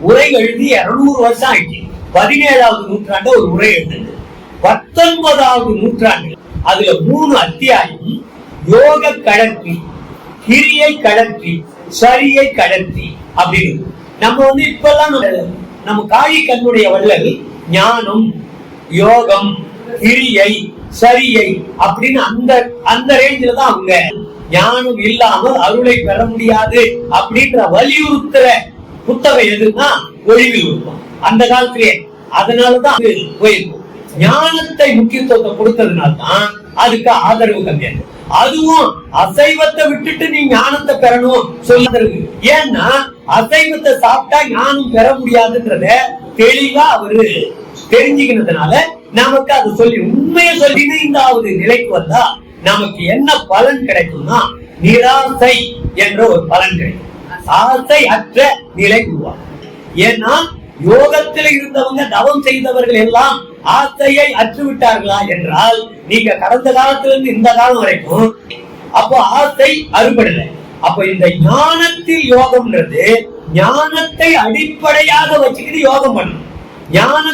உரை எழுதி இருநூறு வருஷம் ஆயிடுச்சு. பதினேழாவது நூற்றாண்டு ஒரு உரை எழுதுது. பத்தொன்பதாவது நூற்றாண்டு அதுல மூணு அத்தியாயம் யோக கடற்றி கிரியை கடற்றி சரியை கடத்தி அப்படின்னு. நம்ம வந்து இப்பெல்லாம் நம்ம- நம்ம கண்ணுடைய வள்ளல் ஞானம் யோகம் கிரியை சரியை அப்படின்னு அந்த அந்த ரேஞ்சில தான் அவங்க ஞானம் இல்லாமல் அருளை பெற முடியாது அப்படின்ற வலியுறுத்துற புத்தகம் எதுன்னா ஒழிவில் இருக்கும் அந்த காலத்திலே அதனாலதான் அது போயிருக்கும். ஞானத்தை முக்கியத்துவத்தை கொடுத்ததுனால தான் அதுக்கு ஆதரவு கம்மியாக அதுவும் அசைவத்தை விட்டுட்டு நீ ஞானத்தை பெறணும் சொல்லுறது ஏன்னா அசைவத்தை சாப்பிட்டா ஞானம் பெற முடியாதுன்றத தெளிவா அவரு தெரிஞ்சுக்கினதுனால நமக்கு அது சொல்லி உண்மையை சொல்லி இந்த நிலைக்கு வந்தா நமக்கு என்ன பலன் கிடைக்கும்னா நிராசை என்ற ஒரு பலன் கிடைக்கும். ஆசை அற்ற நிலை உருவாகும். ஏன்னா யோகத்தில் இருந்தவங்க தவம் செய்தவர்கள் எல்லாம் ஆசையை அற்று விட்டார்களா என்றால் நீங்க கடந்த காலத்துல இருந்து இந்த காலம் வரைக்கும் அப்போ ஆசை அறுபடல. அப்ப இந்த ஞானத்தில் யோகம்ன்றது ஞானத்தை அடிப்படையாக வச்சுக்கிட்டு யோகம் பண்ணணும். ஞான